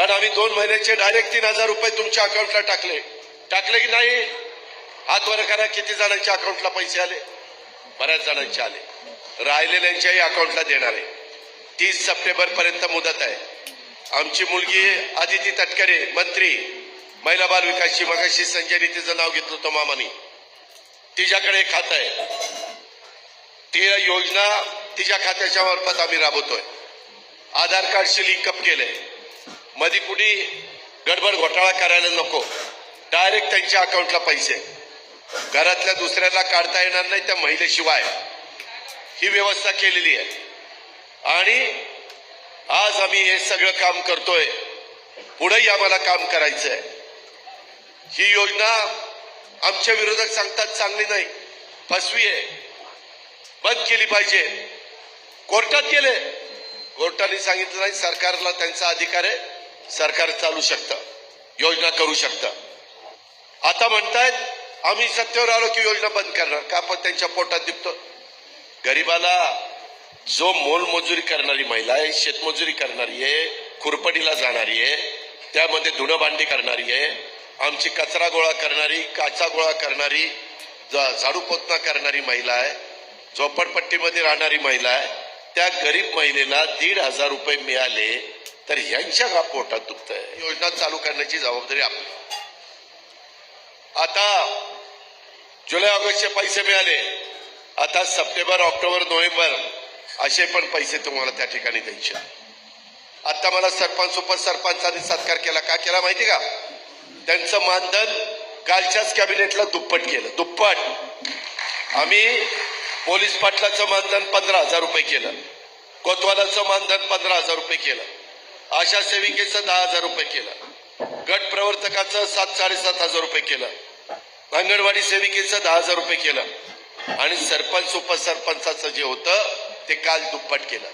पण आम्ही दोन महिन्याचे डायरेक्ट तीन हजार रुपये तुमच्या अकाउंटला टाकले. टाकले की नाही? हात वर करा किती जणांच्या अकाउंटला पैसे आले? बऱ्याच जणांचे आले. राहिलेल्यांच्याही अकाउंटला देणार आहे. तीस सप्टेंबर पर्यंत मुदत आहे. आमची मुलगी आदिती तटकरे मंत्री महिला बाल विकासची मगाशी संजय तिचं नाव घेतलं होतं मामानी. तिच्याकडे एक खातं आहे. ती योजना तिच्या खात्याच्या मार्फत आम्ही राबवतोय. आधार कार्डशी लिंकअप केलंय. मध्ये कुठे गडबड घोटाळा करायला नको. डायरेक्ट त्यांच्या अकाउंटला पैसे. घरातल्या दुसऱ्याला काढता येणार नाही त्या महिलेशिवाय. ही व्यवस्था केलेली आहे. आणि आज आम्ही हे सगळं काम करतोय. पुढेही आम्हाला काम करायचं आहे ही योजना आमच्या विरोधक सांगतात चांगली नाही. फसवी आहे. बंद केली पाहिजे. कोर्टात गेले. कोर्टाने सांगितलं नाही सरकारला त्यांचा अधिकार आहे. सरकार चालू शकतं योजना करू शकतं. आता म्हणतायत आम्ही सत्तेवर आलो की योजना बंद करणार. का पण त्यांच्या पोटात दिपतो गरीबाला जो मोलमजुरी करणारी महिला आहे शेतमजुरी करणारी आहे खुरपडीला जाणारी आहे त्यामध्ये धुणं भांडी करणारी आहे आमची कचरा गोळा करणारी काचा गोळा करणारी झाडू पोतना करणारी महिला आहे झोपडपट्टीमध्ये राहणारी महिला आहे त्या गरीब महिलेला दीड हजार रुपये मिळाले तर यांच्या का पोटात आहे योजना चालू करण्याची जबाबदारी आपली. आता जुलै ऑगस्टचे पैसे मिळाले. आता सप्टेंबर ऑक्टोबर नोव्हेंबर असे पण पैसे तुम्हाला त्या ठिकाणी द्यायचे आता मला सरपंच उपसरपंचांनी सत्कार केला. का केला माहिती का? त्यांचं मानधन कालच्याच कॅबिनेटला दुप्पट केलं दुप्पट. आम्ही पोलीस पाटलाचं मानधन पंधरा हजार रुपये केलं. कोतवालाचं मानधन पंधरा हजार रुपये केलं. आशा सेविकेचं दहा हजार रुपये केलं. गट प्रवर्तकाचं सात साडेसात हजार रुपये केलं. अंगणवाडी सेविकेचं दहा हजार रुपये केलं. आणि सरपंच उपसरपंचाचं जे होतं ते काल दुप्पट केलं.